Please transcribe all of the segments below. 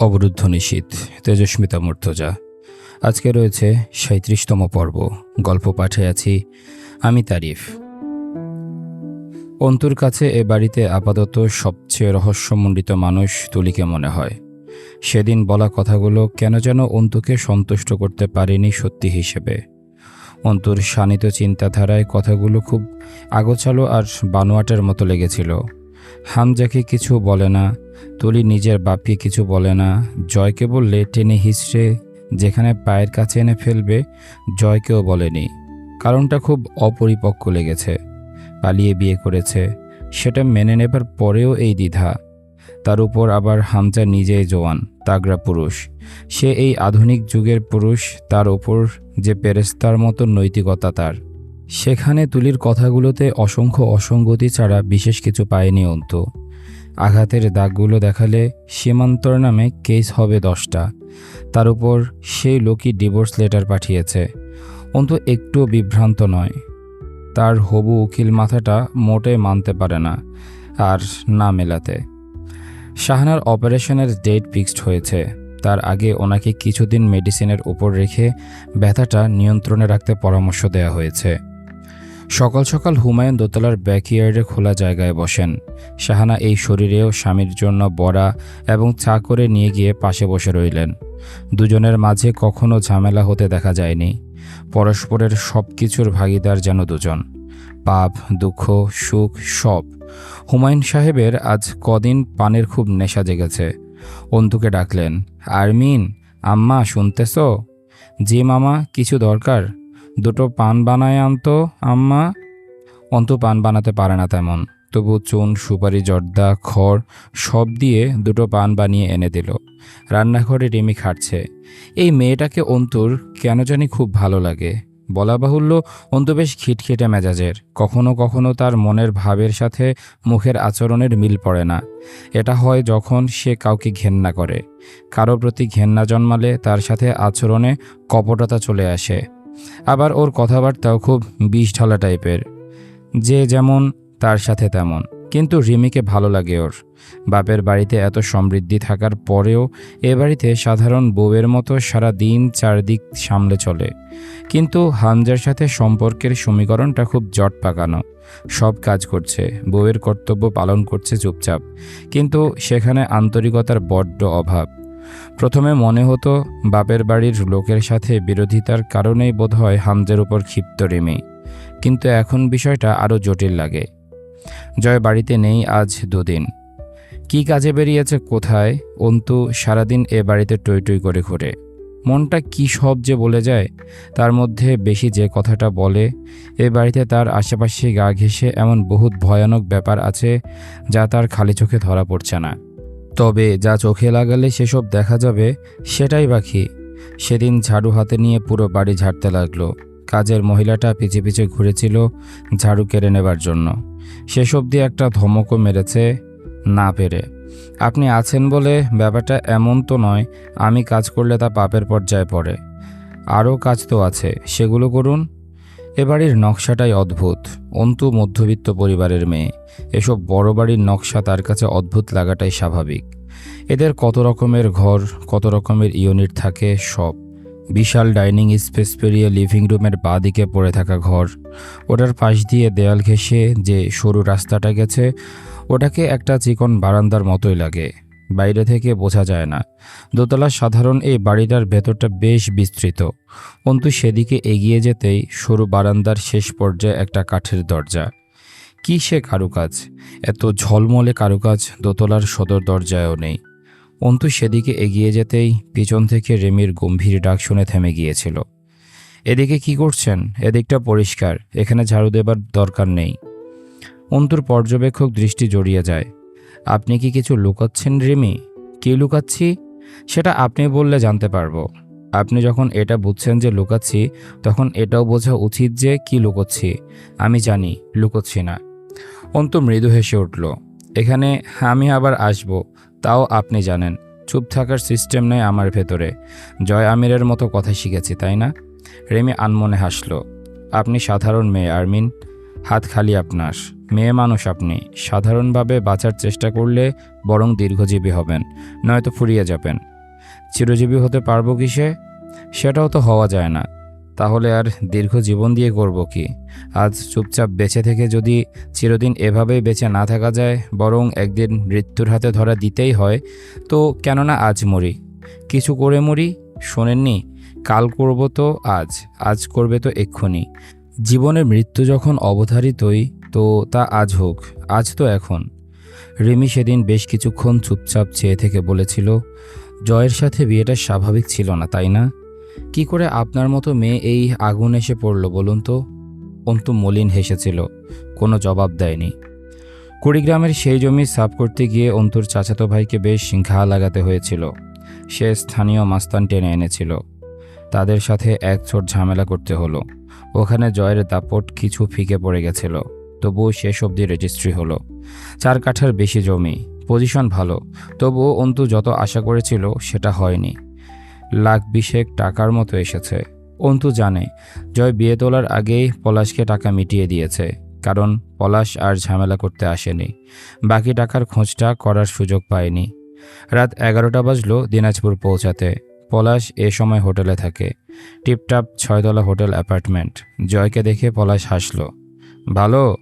অবরুদ্ধ নিশীত তেজস্মিতা মূর্তজা। আজকে রয়েছে সাঁত্রিশতম পর্ব। গল্প পাঠে আছি আমি তারিফ। অন্তুর কাছে এ বাড়িতে আপাতত সবচেয়ে রহস্যমণ্ডিত মানুষ তুলিকে মনে হয়। সেদিন বলা কথাগুলো কেন যেন অন্তুকে সন্তুষ্ট করতে পারেনি সত্যি হিসেবে। অন্তুর শানিত চিন্তাধারায় কথাগুলো খুব আগোছালো আর বানোয়াটের মতো লেগেছিল। হামজাকে কিছু বলে না তুলি নিজের বাপকে কিছু বলে না। জয়কে বললে, টেনে হিসড়ে যেখানে পায়ের কাছে এনে ফেলবে, জয়কেও বলেনি। কারণটা খুব অপরিপক্ক লেগেছে। পালিয়ে বিয়ে করেছে। সেটা মেনে নেবার পরেও এই দ্বিধা। তার উপর আবার হামজা নিজেই জোয়ান, তাগড়া পুরুষ। সে এই আধুনিক যুগের পুরুষ, তার ওপর যে পেরেস্তার মতো নৈতিকতা তার। সেখানে তুলির কথাগুলোতে অসংখ্য অসঙ্গতি ছাড়া বিশেষ কিছু পায়নি অন্তু। আঘাতের দাগগুলো দেখালে সীমান্তর নামে কেস হবে দশটা। তার উপর সেই লোকই ডিভোর্স লেটার পাঠিয়েছে। অন্তু একটুও বিভ্রান্ত নয়। তার হবু উকিল মাথাটা মোটে মানতে পারে না আর না মেলাতে। শাহানার অপারেশনের ডেট ফিক্সড হয়েছে। তার আগে ওনাকে কিছুদিন মেডিসিনের উপর রেখে ব্যথাটা নিয়ন্ত্রণে রাখতে পরামর্শ দেওয়া হয়েছে। সকাল সকাল হুমায়ুন দোতলার ব্যাকইয়ার্ডে খোলা জায়গায় বসেন। শাহানা এই শরীরেও স্বামীর জন্য বড়া এবং চা করে নিয়ে গিয়ে পাশে বসে রইলেন। দুজনের মাঝে কখনো ঝামেলা হতে দেখা যায়নি। পরস্পরের সব কিছুর ভাগিদার যেন দুজন। পাপ, দুঃখ, সুখ, সব। হুমায়ুন সাহেবের আজ কদিন পানের খুব নেশা জেগেছে। অন্তুকে ডাকলেন, আরমিন, আম্মা শুনতেছ? জি মামা, কিছু দরকার? দুটো পান বানায় আনতো আম্মা। অন্ত পান বানাতে পারে না তেমন। তবু চুন, সুপারি, জর্দা, খড় সব দিয়ে দুটো পান বানিয়ে এনে দিল। রান্নাঘরে রিমি খাটছে। এই মেয়েটাকে অন্তুর কেন জানি খুব ভালো লাগে। বলা বাহুল্য, অন্তু বেশ খিটখিটে মেজাজের। কখনো কখনো তার মনের ভাবের সাথে মুখের আচরণের মিল পড়ে না। এটা হয় যখন সে কাউকে ঘেন্না করে। কারও প্রতি ঘেন্না জন্মালে তার সাথে আচরণে কপটতা চলে আসে। আবার ওর কথাবার্তাও খুব বিষ ঢালা টাইপের। যে যেমন, তার সাথে তেমন। কিন্তু রিমিকে ভালো লাগে ওর। বাপের বাড়িতে এত সমৃদ্ধি থাকার পরেও এ বাড়িতে সাধারণ বউয়ের মতো সারা দিন চারদিক সামলে চলে। কিন্তু হামজার সাথে সম্পর্কের সমীকরণটা খুব জট পাকানো। সব কাজ করছে, বউয়ের কর্তব্য পালন করছে চুপচাপ। কিন্তু সেখানে আন্তরিকতার বড্ড অভাব। প্রথমে মনে হতো বাপের বাড়ির লোকের সাথে বিরোধিতার কারণেই বোধহয় হামজার উপর ক্ষিপ্ত রিমি। কিন্তু এখন বিষয়টা আরও জটিল লাগে। জয় বাড়িতে নেই আজ দুদিন। কি কাজে বেরিয়েছে কোথায়? অন্তু সারাদিন এ বাড়িতে টই টই করে ঘুরে। মনটা কি সব যে বলে যায়, তার মধ্যে বেশি যে কথাটা বলে, এ বাড়িতে তার আশেপাশে গা ঘেঁষে এমন বহুত ভয়ানক ব্যাপার আছে যা তার খালি চোখে ধরা পড়ছে না। তবে যা চোখে লাগালে সেসব দেখা যাবে, সেটাই বাকি সেদিন ঝাড়ু হাতে নিয়ে পুরো বাড়ি ঝাড়তে লাগল। কাজের মহিলাটা পিছে পিছে ঘুরেছিল ঝাড়ু কেড়ে নেবার জন্য। সেসব দিয়ে একটা ধমকও মেরেছে, না পেরে। আপনি আছেন বলে ব্যাপারটা এমন তো নয়, আমি কাজ করলে তা পাপের পর্যায়ে পড়ে। আরও কাজ তো আছে, সেগুলো করুন। এ বাড়ির নকশাটাই অদ্ভুত। অন্তু মধ্যবিত্ত পরিবারের মেয়ে। এসব বড় বাড়ির নকশা তার কাছে অদ্ভুত লাগাটাই স্বাভাবিক। এদের কত রকমের ঘর, কত রকমের ইউনিট থাকে, সব। বিশাল ডাইনিং স্পেস পেরিয়ে লিভিং রুমের বাঁ দিকে পড়ে থাকা ঘর। ওটার পাশ দিয়ে দেয়াল ঘেঁষে যে সরু রাস্তাটা গেছে, ওটাকে একটা চিকন বারান্দার মতোই লাগে। বাইরে থেকে বোঝা যায় না। দোতলা সাধারণ এই বাড়িটার ভেতরটা বেশ বিস্তৃত। অন্তু সেদিকে এগিয়ে যেতেই সরু বারান্দার শেষ পর্যায়ে একটা কাঠের দরজা। কি সে কারুকাজ? এত ঝলমলে কারুকাজ দোতলার সদর দরজায়ও নেই। অন্তু সেদিকে এগিয়ে যেতেই পিছন থেকে রেমির গম্ভীর ডাক শুনে থেমে গিয়েছিল। এদিকে কি করছেন? এদিকটা পরিষ্কার। এখানে ঝাড়ু দেবার দরকার নেই। অন্তুর পর্যবেক্ষক দৃষ্টি জড়িয়ে যায়। আপনি কি কিছু লুকাচ্ছেন রিমি? কি লুকাচ্ছি? সেটা আপনি বললে জানতে পারব। আপনি যখন এটা বুঝছেন যে লুকাচ্ছি, তখন এটাও বোঝা উচিত যে কি লুকোচ্ছি। আমি জানি, লুকোচ্ছি না। অন্ত মৃদু হেসে উঠল। এখানে আমি আবার আসব, তাও আপনি জানেন। চুপ থাকার সিস্টেম নেই আমার ভেতরে। জয় আমিরের মতো কথা শিখেছি, তাই না? রেমি আনমনে হাসল। আপনি সাধারণ মেয়ে, আরমিন। হাত খালি আপনার মেয়ে মানুষ আপনি। সাধারণভাবে বাঁচার চেষ্টা করলে বরং দীর্ঘজীবী হবেন, নয়তো ফুরিয়ে যাবেন। চিরজীবী হতে পারব কিসে? সেটাও তো হওয়া যায় না। তাহলে আর দীর্ঘ জীবন দিয়ে করব কি? আজ চুপচাপ বেঁচে থেকে যদি চিরদিন এভাবেই বেঁচে না থাকা যায়, বরং একদিন মৃত্যুর হাতে ধরা দিতেই হয়, তো কেননা আজ মরি। কিছু করে মরি? শোনেননি? কাল করব তো আজ আজ করবে তো এক্ষুনি। জীবনের মৃত্যু যখন অবধারিতই, তো তা আজ হোক, আজ তো এখন। রিমি সেদিন বেশ কিছুক্ষণ চুপচাপ চেয়ে থেকে বলেছিল, জয়ের সাথে বিয়েটা স্বাভাবিক ছিল না, তাই না? কি করে আপনার মতো মেয়ে এই আগুন এসে পড়ল বলুন তো? অন্তু মলিন হেসেছিল, কোনো জবাব দেয়নি। কুড়িগ্রামের সেই জমি সাফ করতে গিয়ে অন্তুর চাচাতো ভাইকে বেশ ঘা লাগাতে হয়েছিল। সে স্থানীয় মাস্তান টেনে এনেছিল। তাদের সাথে এক ছোট ঝামেলা করতে হলো। ওখানে জয়ের দাপট কিছু ফিকে পড়ে গেছিল, তবুও শেষ অবধি রেজিস্ট্রি হলো। চার কাঠার বেশি জমি, পজিশন ভালো, তবুও অন্তু যত আশা করেছিল সেটা হয়নি। লাখ বিশেক টাকার মতো এসেছে। অন্তু জানে, জয় বিয়ে তোলার আগেই পলাশকে টাকা মিটিয়ে দিয়েছে, কারণ পলাশ আর ঝামেলা করতে আসেনি। বাকি টাকার খোঁজটা করার সুযোগ পায়নি। রাত এগারোটা বাজলো দিনাজপুর পৌঁছাতে। পলাশ এ সময় হোটেলে থাকে। টিপটাপ ছয়তলা হোটেল অ্যাপার্টমেন্ট। জয়কে দেখে পলাশ হাসল। ভালো?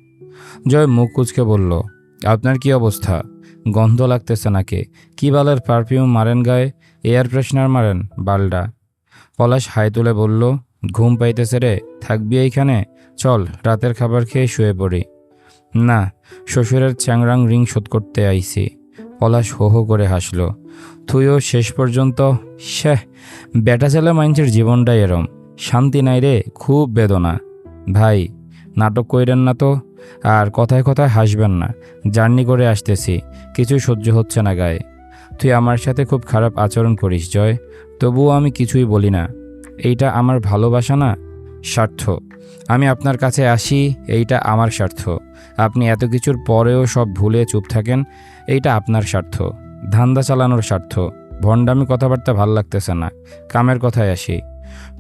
জয় মুখ কুচকে বলল, আপনার কি অবস্থা? গন্ধ লাগতেছে নাকি? কি বালের পারফিউম মারেন গায়ে? এয়ার ফ্রেশনার মারেন, বালডা? পলাশ হাই তুলে বলল, ঘুম পাইতেছে রে, থাকবি এইখানে? চল, রাতের খাবার খেয়ে শুয়ে পড়ি। না, শ্বশুরের চ্যাংরাং রিং শোধ করতে আইছি। পলাশ হো হো করে হাসল। তুইও শেষ পর্যন্ত শ্যাহ বেটা ছেলে মানুষের জীবনটাই এরম। শান্তি নাই রে, খুব বেদনা। ভাই, নাটক কইরেন না তো, আর কথায় কথায় হাসবেন না। জার্নি করে আসতেছি কিছুই সহ্য হচ্ছে না গায়ে। তুই আমার সাথে খুব খারাপ আচরণ করিস, জয়। তবুও আমি কিছুই বলি না। এইটা আমার ভালোবাসা না? স্বার্থ। আমি আপনার কাছে আসি, এইটা আমার স্বার্থ। আপনি এত কিছুর পরেও সব ভুলে চুপ থাকেন, এইটা আপনার স্বার্থ। ধান্দা চালানোর স্বার্থ। ভণ্ডামি কথাবার্তা ভালো লাগতেছে না। কামের কথায় আসি।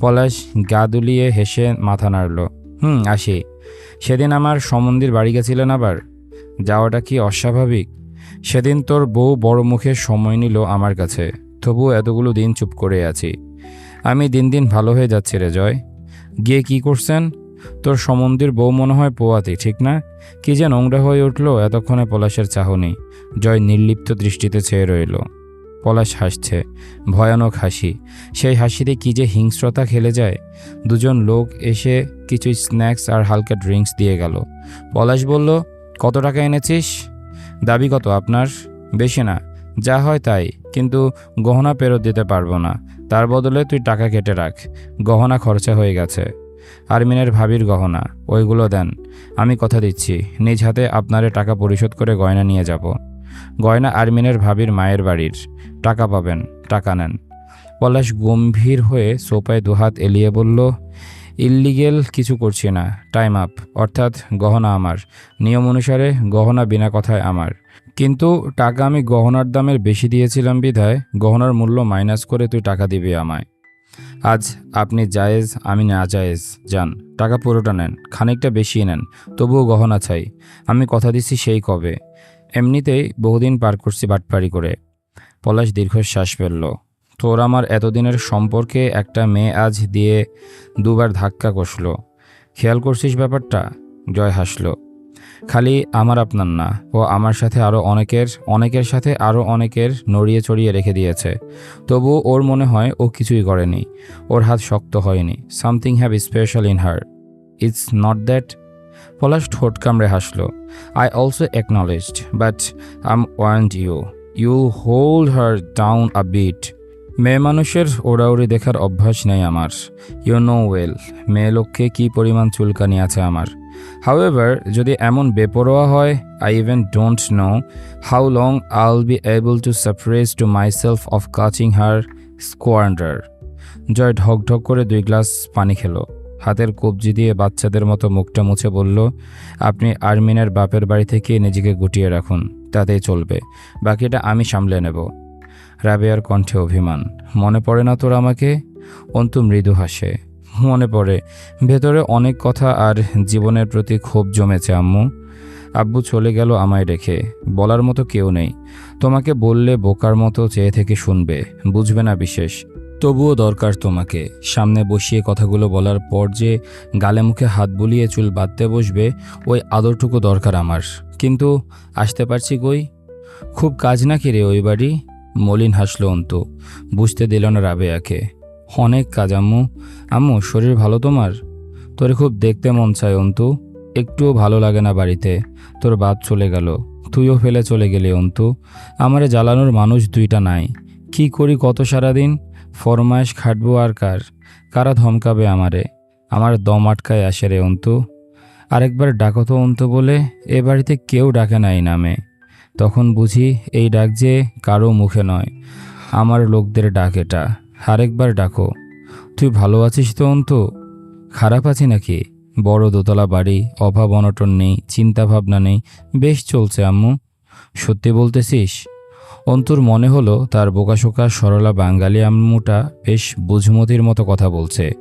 পলাশ গা দুলিয়ে হেসে মাথা নাড়ল, হুম, আসি। সেদিন আমার সমন্দির বাড়ি গেছিলেন আবার? যাওয়াটা কি অস্বাভাবিক? সেদিন তোর বউ বড় মুখে সময় নিল আমার কাছে। তবুও এতগুলো দিন চুপ করে আছি। আমি দিন দিন ভালো হয়ে যাচ্ছি রে জয়। গিয়ে কি করছেন? তোর সমন্দির বউ মনে হয় পোয়াতি, ঠিক না? কি যে নোংরা হয়ে উঠল এতক্ষণে পলাশের চাহনি। জয় নির্লিপ্ত দৃষ্টিতে চেয়ে রইল। পলাশ হাসছে, ভয়ানক হাসি। সেই হাসিতে কি যে হিংস্রতা খেলে যায়? দুজন লোক এসে কিছু স্ন্যাক্স আর হালকা ড্রিঙ্কস দিয়ে গেল। পলাশ বলল, কত টাকা এনেছিস? দাবি কত আপনার? বেশি না, যা হয় তাই, কিন্তু গহনা ফেরত দিতে পারব না। তার বদলে তুই টাকা কেটে রাখ। গহনা খরচা হয়ে গেছে। আরমিনের ভাবির গহনা, ওইগুলো দেন। আমি কথা দিচ্ছি, নিজ হাতে আপনারে টাকা পরিশোধ করে গয়না নিয়ে যাব। গয়না আরমিনের ভাবির মায়ের বাড়ির। টাকা পাবেন, টাকা নেন। পলাশ গম্ভীর হয়ে সোপায় দুহাত এলিয়ে বলল, ইল্লিগেল কিছু করছি না, টাইম আপ, অর্থাৎ গহনা আমার। নিয়ম অনুসারে গহনা বিনা কথায় আমার। কিন্তু টাকা আমি গহনার দামের বেশি দিয়েছিলাম বিধায়, গহনার মূল্য মাইনাস করে তুই টাকা দিবি আমায়। আজ আপনি জায়েজ, আমি না জায়েজ, যান, টাকা পুরোটা নেন, খানিকটা বেশি নেন, তবুও গহনা চাই। আমি কথা দিচ্ছি সেই কবে। এমনিতেই বহুদিন পার করছি বাটপাড়ি করে। পলাশ দীর্ঘশ্বাস ফেলল। তোর আমার এতদিনের সম্পর্কে একটা মেয়ে আজ দিয়ে দুবার ধাক্কা কষল। খেয়াল করছিস ব্যাপারটা? জয় হাসল। খালি আমার আপনার না, ও আমার সাথে আরও অনেকের অনেকের সাথে আরও অনেকের নড়িয়ে চড়িয়ে রেখে দিয়েছে। তবু ওর মনে হয় ও কিছুই করেনি। ওর হাত শক্ত হয়নি। Something have special in her. It's not that Palash ঠোঁট কামড়ে হাসলো I also acknowledged but um want you you hold her down a bit মেয়ে মানুষের ওড়াউড়ি দেখার অভ্যাস নেই আমার। ইউ নো ওয়েল মেয়ে লোককে কী পরিমাণ চুলকানি আছে আমার। হাউএভার যদি এমন বেপরোয়া হয় I even don't know how long I'll be able to suppress to myself of catching her squander joy ঢক ঢক করে দুই গ্লাস পানি খেলো। হাতের কবজি দিয়ে বাচ্চাদের মতো মুখটা মুছে বলল, আপনি আর্মিনের বাপের বাড়ি থেকে নিজেকে গুটিয়ে রাখুন, তাতেই চলবে। বাকিটা আমি সামলে নেব। রাবেয়ার কণ্ঠে অভিমান, মনে পড়ে না তোর আমাকে? অন্তু মৃদু হাসে, মনে পড়ে। ভেতরে অনেক কথা আর জীবনের প্রতি ক্ষোভ জমেছে, আম্মু। আব্বু চলে গেল আমায় রেখে, বলার মতো কেউ নেই। তোমাকে বললে বোকার মতো চেয়ে থেকে শুনবে, বুঝবে না বিশেষ। তবুও দরকার তোমাকে। সামনে বসিয়ে কথাগুলো বলার পর যে গালে মুখে হাত বুলিয়ে চুল বাঁধতে বসবে, ওই আদরটুকু দরকার আমার। কিন্তু আসতে পারছি কই? খুব কাজ নাকি রে ওই বাড়ি? মলিন হাসলো অন্তু। বুঝতে দিল না রাবেয়াকে। অনেক কাজ, আম্মু। আম্মু, শরীর ভালো তোমার? তোরে খুব দেখতে মন চায় অন্তু। একটুও ভালো লাগে না বাড়িতে। তোর বাপ চলে গেল। তুইও ফেলে চলে গেলি অন্তু। আমারে জ্বালানোর মানুষ দুইটা নাই। কি করি কত সারাদিন? ফরমায়েশ খাটবো আর কার? কারা ধমকাবে আমারে? আমার দম আটকায় আসে রে অন্তু। আরেকবার ডাকো তো অন্তু বলে, এ বাড়িতে কেউ ডাকে নাই নামে। তখন বুঝি এই ডাক যে কারও মুখে নয়। আমার লোকদের ডাক এটা। আরেকবার ডাকো। তুই ভালো আছিস তো অন্তু? খারাপ আছি নাকি? বড় দোতলা বাড়ি, অভাব অনটন নেই চিন্তা ভাবনা নেই, বেশ চলছে আম্মু। সত্যি বলতেছিস? অন্তুর মনে হলো তার বোকাশোকা সরলা বাঙালি আম্মুটা বেশ বুঝমতির মতো কথা বলছে।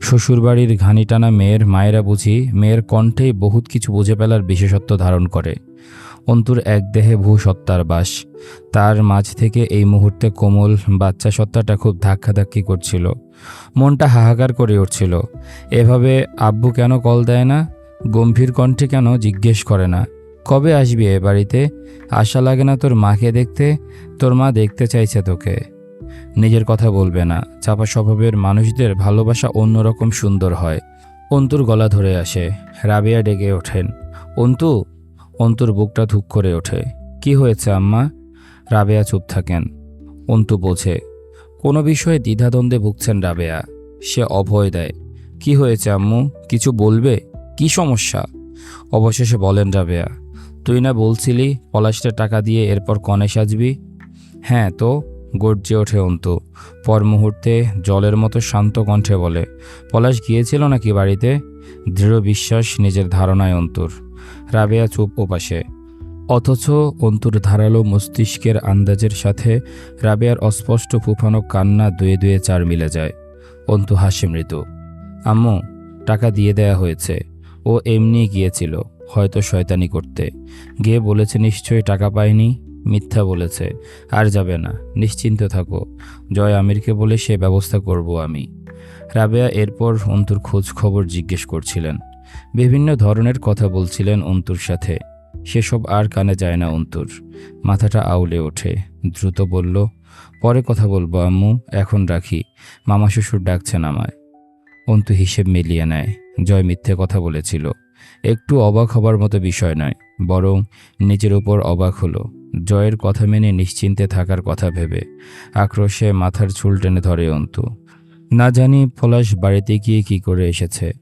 শ্বশুরবাড়ির ঘানি টানা মেয়ের মায়েরা বুঝি মেয়ের কণ্ঠেই বহুত কিছু বুঝে ফেলার বিশেষত্ব ধারণ করে। অন্তুর এক দেহে ভূ সত্তার বাস। তার মাঝ থেকে এই মুহূর্তে কোমল বাচ্চা সত্তাটা খুব ধাক্কাধাক্কি করছিল। মনটা হাহাকার করে উঠছিল। এভাবে আব্বু কেন কল দেয় না? গম্ভীর কণ্ঠে কেন জিজ্ঞেস করে না? কবে আসবি এ বাড়িতে? আশা লাগে না তোর মাকে দেখতে। তোর মা দেখতে চাইছে তোকে। নিজের কথা বলবে না। চাপা স্বভাবের মানুষদের ভালোবাসা অন্যরকম সুন্দর হয়। অন্তুর গলা ধরে আসে। রাবিয়া ডেকে ওঠেন। অন্তু? অন্তুর বুকটা ধুক করে ওঠে। কি হয়েছে, আম্মা? রাবেয়া চুপ থাকেন। অন্তু বোঝে। কোনো বিষয়ে দ্বিধাদ্বন্দ্বে ভুগছেন রাবেয়া। সে অভয় দেয়। কি হয়েছে, আম্মু? কিছু বলবে? কি সমস্যা? অবশেষে বলেন রাবেয়া। তুই না বলছিলি পলাশটা টাকা দিয়ে এরপর কনে সাজবি? হ্যাঁ তো, গর্জে ওঠে অন্তু। পর মুহূর্তে জলের মতো শান্ত কণ্ঠে বলে, পলাশ গিয়েছিল নাকি বাড়িতে? দৃঢ় বিশ্বাস নিজের ধারণায় অন্তুর। রাবেয়া চুপ ওপাশে অথচ অন্তুর ধারালো মস্তিষ্কের আন্দাজের সাথে রাবেয়ার অস্পষ্ট ফুফানো কান্না দুয়ে দুয়ে চার মিলে যায়। অন্তু হাসি মৃদু। আম্মু, টাকা দিয়ে দেয়া হয়েছে। ও এমনি গিয়েছিল। হয়তো শয়তানি করতে। গিয়ে বলেছে, নিশ্চয়ই টাকা পায়নি মিথ্যা বলেছে, আর যাবে না, নিশ্চিন্ত থাকো। জয় আমিরকে বলে সে ব্যবস্থা করব আমি। রাবেয়া এরপর অন্তুর খোঁজ খবর জিজ্ঞেস করছিলেন। বিভিন্ন ধরনের কথা বলছিলেন অন্তুর সাথে। সেসব আর কানে যায় না অন্তুর। মাথাটা আউলে ওঠে। দ্রুত বলল, পরে কথা বলব, আম্মু, এখন রাখি। মামা শ্বশুর ডাকছেন আমায়। অন্তু হিসেব মিলিয়ে নেয়। জয় মিথ্যে কথা বলেছিল। একটু অবাক হবার মতো বিষয় নয়, বরং নিজের উপর অবাক হলো। জয়ের কথা মেনে নিশ্চিন্তে থাকার কথা ভেবে আক্রোশে মাথার চুল টেনে ধরে অন্তু। না জানি পলাশ বাড়িতে গিয়ে কি করে এসেছে।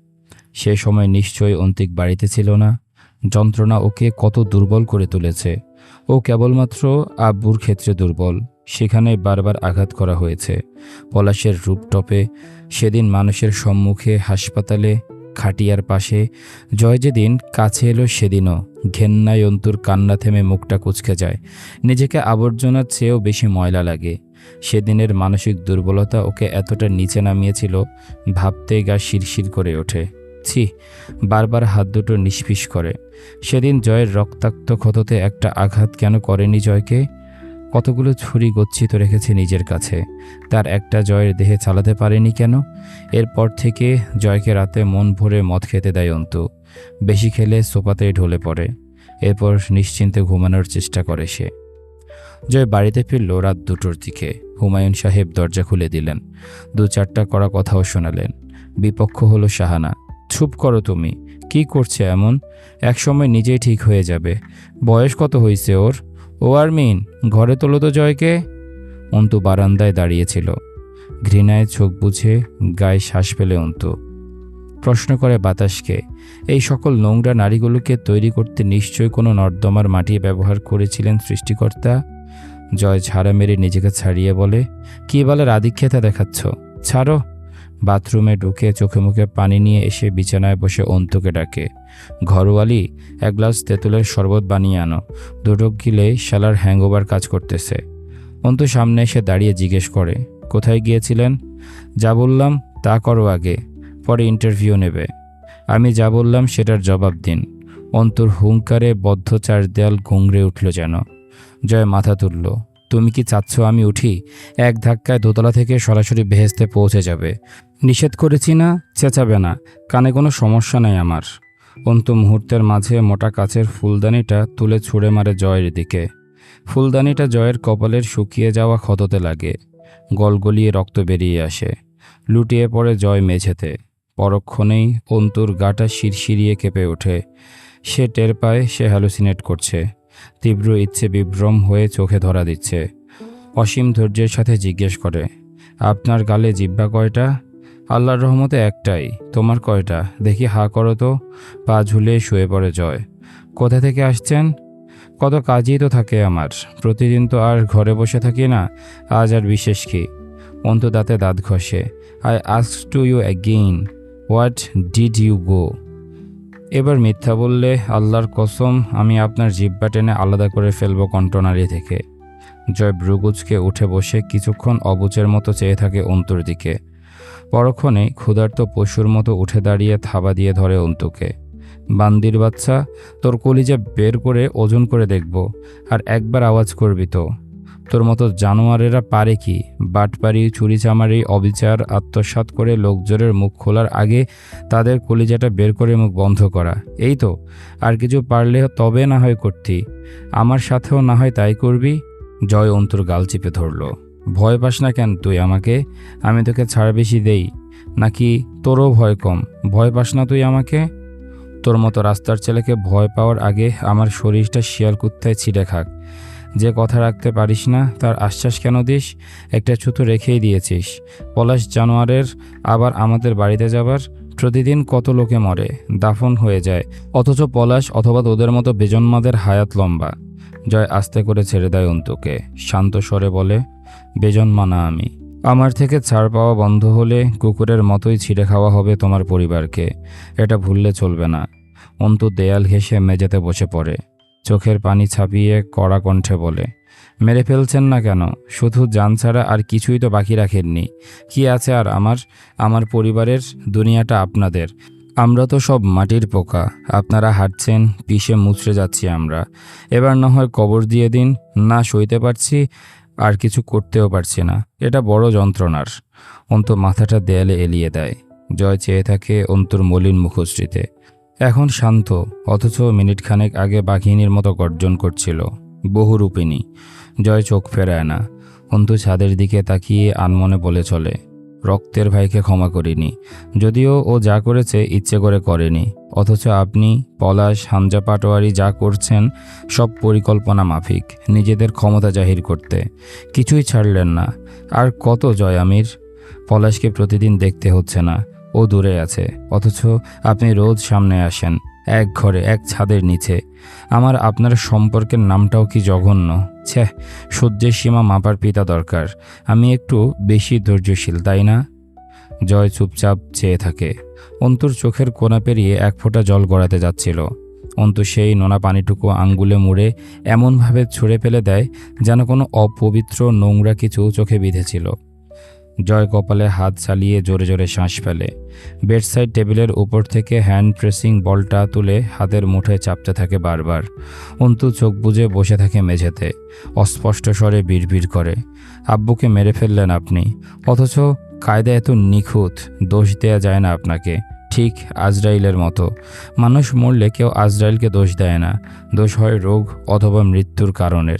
সে সময় নিশ্চয়ই অন্তিক বাড়িতে ছিল না। যন্ত্রণা ওকে কত দুর্বল করে তুলেছে। ও কেবলমাত্র আব্বুর ক্ষেত্রে দুর্বল। সেখানে বারবার আঘাত করা হয়েছে। পলাশের রূপটপে সেদিন মানুষের সম্মুখে হাসপাতালে খাটিয়ার পাশে। জয় যেদিন, কাছে এলো সেদিনও। ঘেন্নায় অন্তুর কান্না থেমে মুখটা কুচকে যায়। নিজেকে আবর্জনার চেয়েও বেশি ময়লা লাগে। সেদিনের মানসিক দুর্বলতা ওকে এতটা নিচে নামিয়েছিল ভাবতে গা শিরশির করে ওঠে। ছি, বারবার হাত দুটো নিষ্পিস করে। সেদিন জয়ের রক্তাক্ত ক্ষততে একটা আঘাত কেন করেনি জয়কে? কতগুলো ছুরি গচ্ছিত রেখেছে নিজের কাছে। তার একটা জয়ের দেহে চালাতে পারেনি কেন? এরপর থেকে জয়কে রাতে মন ভরে মদ খেতে দেয় অন্তু। বেশি খেলে সোপাতেই ঢলে পড়ে। এরপর নিশ্চিন্তে ঘুমানোর চেষ্টা করে সে। জয় বাড়িতে ফিরল রাত দুটোর দিকে। হুমায়ুন সাহেব দরজা খুলে দিলেন। দু চারটা করা কথাও শোনালেন। বিপক্ষ হলো শাহানা। চুপ করো তুমি। কি করছে এমন? একসময় নিজেই ঠিক হয়ে যাবে। বয়স কত হয়েছে ওর? ও আর মিন ঘরে তোলো তো জয়কে। অন্তু বারান্দায় দাঁড়িয়েছিল। ঘৃণায় চোখ বুঝে গায়ে শ্বাস ফেলে অন্তু। প্রশ্ন করে বাতাসকে, এই সকল নোংরা নারীগুলোকে তৈরি করতে নিশ্চয়ই কোনো নর্দমার মাটি ব্যবহার করেছিলেন সৃষ্টিকর্তা? জয় ঝাড়া মেরে নিজেকে ছাড়িয়ে বলে, কি বলে আদিক্ষেতা দেখাচ্ছ? ছাড়ো। বাথরুমে ঢুকে চোখে মুখে পানি নিয়ে এসে বিছানায় বসে অন্তুকে ডাকে ঘরোয়ালি এক গ্লাস তেঁতুলের শরবত বানিয়ে আনো। দুটো গিলে শালার হ্যাংওভার কাজ করতেছে। অন্তু সামনে এসে দাঁড়িয়ে জিজ্ঞেস করে, কোথায় গিয়েছিলেন? যা বললাম, তা করো আগে, পরে ইন্টারভিউ নেবে। আমি যা বললাম সেটার জবাব দিন। অন্তর হুঙ্কারে বদ্ধ চার দেয়াল ঘুংড়ে উঠল যেন। জয় মাথা তুলল, তুমি কি চাচ্ছ আমি উঠি? এক ধাক্কায় দোতলা থেকে সরাসরি বেহেস্তে পৌঁছে যাবে। নিষেধ করেছি না, চেঁচাবে না। কানে কোনো সমস্যা নেই আমার। অন্ত মুহূর্তের মাঝে মোটা কাচের ফুলদানিটা তুলে ছুঁড়ে মারে জয়ের দিকে। ফুলদানিটা জয়ের কপালের শুকিয়ে যাওয়া ক্ষততে লাগে। গলগলিয়ে রক্ত বেরিয়ে আসে। লুটিয়ে পড়ে জয় মেঝেতে। পরক্ষণেই অন্তুর গাটা শিরশিরিয়ে কেঁপে ওঠে। সে টের পায়, সে হ্যালুসিনেট করছে। তীব্র ইচ্ছে বিভ্রম হয়ে চোখে ধরা দিচ্ছে। অসীম ধৈর্যের সাথে জিজ্ঞেস করে, আপনার গালে জিব্বা কয়টা? আল্লাহর রহমতে একটাই, তোমার কয়টা? দেখি হা করো তো, পা ঝুলিয়ে শুয়ে পড়ে জয়। কোথা থেকে আসছেন? কত কাজই তো থাকে আমার। প্রতিদিন তো আর ঘরে বসে থাকি না, আজ আর বিশেষ কি। অন্ত দাঁতে দাঁত ঘষে I ask to you again what did you go এবার মিথ্যা বললে, আল্লাহর কসম, আমি আপনার জিব্বা টেনে আলাদা করে ফেলব কণ্ঠনালী থেকে। জয় ব্রুগুজকে উঠে বসে কিছুক্ষণ অবুচের মতো চেয়ে থাকে অন্তুর দিকে। পরক্ষণে ক্ষুধার্ত পশুর মতো উঠে দাঁড়িয়ে থাবা দিয়ে ধরে অন্তুকে। বান্দির বাচ্চা, তোর কলিজা বের করে ওজন করে দেখব আর একবার আওয়াজ করবি তো। তোর মতো জানোয়ারেরা পারে কি? বাটপারি চুরি চামারি অবিচার, আত্মসাৎ করে লোকজনের মুখ খোলার আগে তাদের কলিজাটা বের করে মুখ বন্ধ করা। এই তো, আর কিছু পারলে তবে না হয় করতি। আমার সাথেও না হয় তাই করবি? জয় অন্তর গাল চিপে ধরল। ভয় পাস না কেন তুই আমাকে? আমি তোকে ছাড় বেশি দেই। নাকি তোরও ভয় কম? ভয় পাস না তুই আমাকে? তোর মতো রাস্তার ছেলেকে ভয় পাওয়ার আগে আমার শরীরটা শিয়াল কুত্তায় ছিঁড়ে খাক। যে কথা রাখতে পারিস না, তার আশ্বাস কেন দিস? একটা ছুতো রেখেই দিয়েছিস। পলাশ জানোয়ারের আবার আমাদের বাড়িতে যাবার? প্রতিদিন কত লোকে মরে? দাফন হয়ে যায়। অথচ পলাশ অথবা তোদের মতো বেজন্মাদের হায়াত লম্বা। জয় আস্তে করে ছেড়ে দেয় অন্তুকে। শান্ত স্বরে বলে বেজন্মা না আমি। আমার থেকে ছাড় পাওয়া বন্ধ হলে কুকুরের মতোই ছিঁড়ে খাওয়া হবে তোমার পরিবারকে। এটা ভুললে চলবে না। অন্তু দেয়াল ঘেঁষে মেঝেতে বসে পড়ে। চোখের পানি ছাপিয়ে কড়া কণ্ঠে বলে, মেরে ফেলছেন না কেন? শুধু যান ছাড়া আর কিছুই তো বাকি রাখেননি। কি আছে আর আমার? আমার পরিবারের দুনিয়াটা আপনাদের। আমরা তো সব মাটির পোকা। আপনারা হাঁটছেন, পিষে মুচড়ে যাচ্ছি আমরা। এবার না হয় কবর দিয়ে দিন, না সইতে পারছি আর কিছু করতেও পারছি না। এটা বড় যন্ত্রণার। অন্ত মাথাটা দেয়ালে এলিয়ে দেয়। জয় চেয়ে থাকে অন্তর মলিন মুখশ্রীতে। এখন শান্ত, অথচ মিনিটখানেক আগে বাঘিনীর মতো গর্জন করছিল। বহুরূপিণী জয় চোখ ফেরায় না। অন্তু ছাদের দিকে তাকিয়ে আনমনে বলে চলে রক্তের ভাইকে ক্ষমা করিনি। যদিও ও যা করেছে ইচ্ছে করে করেনি, অথচ আপনি, পলাশ, হামজা পাটোয়ারি যা করছেন, সব পরিকল্পনা মাফিক, নিজেদের ক্ষমতা জাহির করতে। কিছুই ছাড়লেন না। আর কত জয়, আমির? পলাশকে প্রতিদিন দেখতে হচ্ছে না। ও দূরে আছে, অথচ আপনি রোজ সামনে আসেন। এক ঘরে, এক ছাদের নিচে। আমার আপনার সম্পর্কের নামটাও কি জঘন্য? ছ্যাঃ সহ্যের সীমা মাপার পিতা দরকার। আমি একটু বেশি ধৈর্যশীল, তাই না? জয় চুপচাপ চেয়ে থাকে। অন্তুর চোখের কোনা পেরিয়ে এক ফোঁটা জল গড়াতে যাচ্ছিল। অন্তু সেই নোনা পানিটুকু আঙ্গুলে মুড়ে এমনভাবে ছুঁড়ে ফেলে দেয় যেন কোনো অপবিত্র নোংরা কিছু চোখে বিঁধেছিল। জয় কপালে হাত চালিয়ে জোরে জোরে শ্বাস ফেলে। বেডসাইড টেবিলের উপর থেকে হ্যান্ড প্রেসিং বলটা তুলে হাতের মুঠে চাপতে থাকে বারবার। অন্তু চোখ বুজে বসে থাকে মেঝেতে। অস্পষ্ট স্বরে বিড়বিড় করে, আব্বুকে মেরে ফেললেন আপনি। অথচ কায়দা এত নিখুঁত, দোষ দেয়া যায় না আপনাকে। ঠিক আজরাইলের মতো। মানুষ মরলে কেউ আজরাইলকে দোষ দেয় না। দোষ হয় রোগ অথবা মৃত্যুর কারণের।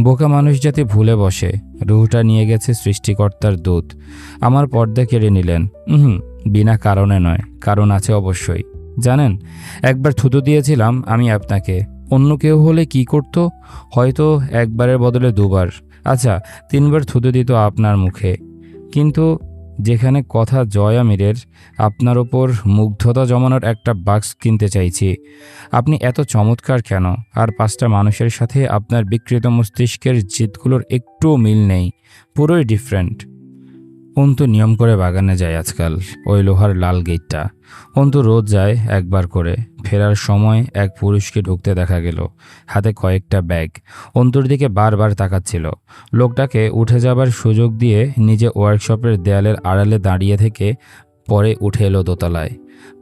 বোকা মানুষ যাতে ভুলে বসে। রুহটা নিয়ে গেছে সৃষ্টিকর্তার দূত। আমার পর্দা কেড়ে নিলেন। হুম বিনা কারণে নয়, কারণ আছে অবশ্যই। জানেন, একবার থুতু দিয়েছিলাম আমি আপনাকে। অন্য কেউ হলে কি করতো? হয়তো একবারের বদলে দুবার। আচ্ছা তিনবার থুতু দিত আপনার মুখে। কিন্তু যেখানে কথা জয় আমিরের, আপনার ওপর মুগ্ধতা জমানোর একটা বাক্স কিনতে চাইছি। আপনি এত চমৎকার কেন? আর পাঁচটা মানুষের সাথে আপনার বিকৃত মস্তিষ্কের জিতগুলোর একটুও মিল নেই। পুরোই ডিফারেন্ট অন্তু নিয়ম করে বাগানে যায় আজকাল, ওই লোহার লাল গেটটা। অন্তু রোজ যায় একবার করে, ফেরার সময় এক পুরুষকে ঢুকতে দেখা গেল, হাতে কয়েকটা ব্যাগ। অন্তুর দিকে বারবার তাকাচ্ছিল। লোকটাকে উঠে যাবার সুযোগ দিয়ে নিজে ওয়ার্কশপের দেয়ালের আড়ালে দাঁড়িয়ে থেকে পরে উঠে এলো দোতলায়।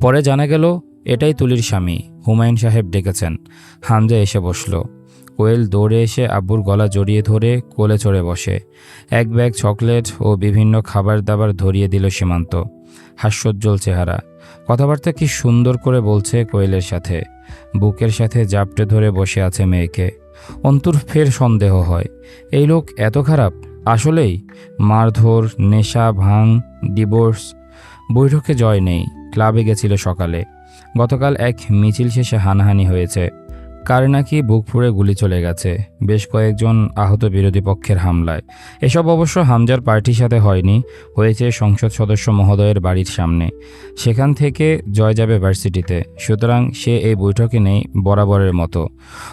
পরে জানা গেল, এটাই তুলির স্বামী, হুমায়ুন সাহেব ডেকেছেন। হামজা এসে বসল। কোয়েল দৌড়ে এসে আব্বুর গলা জড়িয়ে ধরে কোলে চড়ে বসে। এক ব্যাগ চকলেট ও বিভিন্ন খাবার দাবার ধরিয়ে দিল সীমান্ত। হাস্যোজ্জ্বল চেহারা। কথাবার্তা কি সুন্দর করে বলছে কোয়েলের সাথে। বুকের সাথে জাপটে ধরে বসে আছে মেয়েকে। অন্তুর ফের সন্দেহ হয়। এই লোক এত খারাপ? আসলেই? মারধর, নেশা ভাং ডিভোর্স। বৈঠকে জয় নেই। ক্লাবে গেছিল সকালে। গতকাল এক মিছিল শেষে হানাহানি হয়েছে। কার নাকি বুক ফুঁড়ে গুলি চলে গেছে। বেশ কয়েকজন আহত বিরোধী পক্ষের হামলায়। এসব অবশ্য হামজার পার্টির সাথে হয়নি, হয়েছে সংসদ সদস্য মহোদয়ের বাড়ির সামনে। সেখান থেকে জয় যাবে ভার্সিটিতে, সুতরাং সে এই বৈঠকে নেই বরাবরের মতো।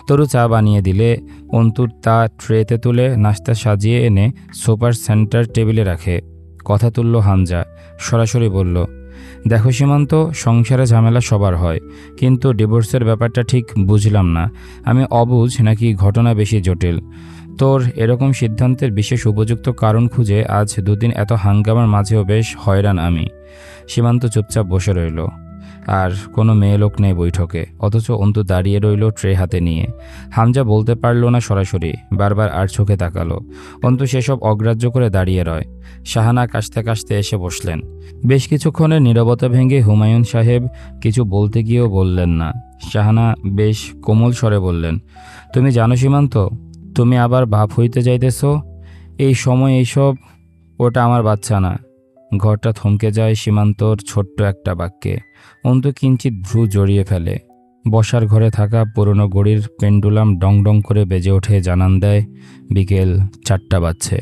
তরু চা বানিয়ে দিলে, অন্তুর তা ট্রেতে তুলে নাস্তা সাজিয়ে এনে সুপার সেন্টার টেবিলে রাখে। কথা তুলল হামজা, সরাসরি বলল দেখো সীমান্ত, সংসারে ঝামেলা সবার হয়। কিন্তু ডিভোর্সের ব্যাপারটা ঠিক বুঝলাম না। আমি অবুঝ নাকি ঘটনা বেশি জটিল। তোর এরকম সিদ্ধান্তের বিশেষ উপযুক্ত কারণ খুঁজে আজ দুদিন এত হাঙ্গামার মাঝেও বেশ হয়রান আমি। সীমান্ত চুপচাপ বসে রইল। আর কোনো মেয়ে লোক নেই বৈঠকে, অথচ অন্তু দাঁড়িয়ে রইল ট্রে হাতে নিয়ে। হামজা বলতে পারল না সরাসরি, বারবার আর চোখে তাকালো। অন্তু সেসব অগ্রাহ্য করে দাঁড়িয়ে রয়। শাহানা কাশতে কাশতে এসে বসলেন। বেশ কিছুক্ষণের নীরবতা ভেঙে হুমায়ুন সাহেব কিছু বলতে গিয়েও বললেন না। শাহানা বেশ কোমল স্বরে বললেন, তুমি জানো সীমান্ত? তুমি আবার বাপ হইতে যাইতেছ? এই সময় এইসব, ওটা আমার বাচ্চা না। ঘরটা থমকে যায় সীমান্তর ছোট্ট একটা বাক্যে। অন্তু কিঞ্চিত ভ্রু জড়িয়ে ফেলে। বসার ঘরে থাকা পুরনো গড়ির পেন্ডুলাম ডং ডং করে বেজে ওঠে, জানান দেয়, বিকেল চারটা বাজছে।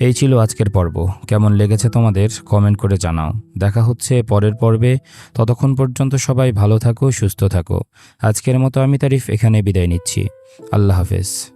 এই ছিল আজকের পর্ব। কেমন লেগেছে তোমাদের কমেন্ট করে জানাও। দেখা হচ্ছে পরের পর্বে। ততক্ষণ পর্যন্ত সবাই ভালো থাকো, সুস্থ থাকো। আজকের মতো আমি তারিফ এখানে বিদায় নিচ্ছি। আল্লাহ হাফেজ।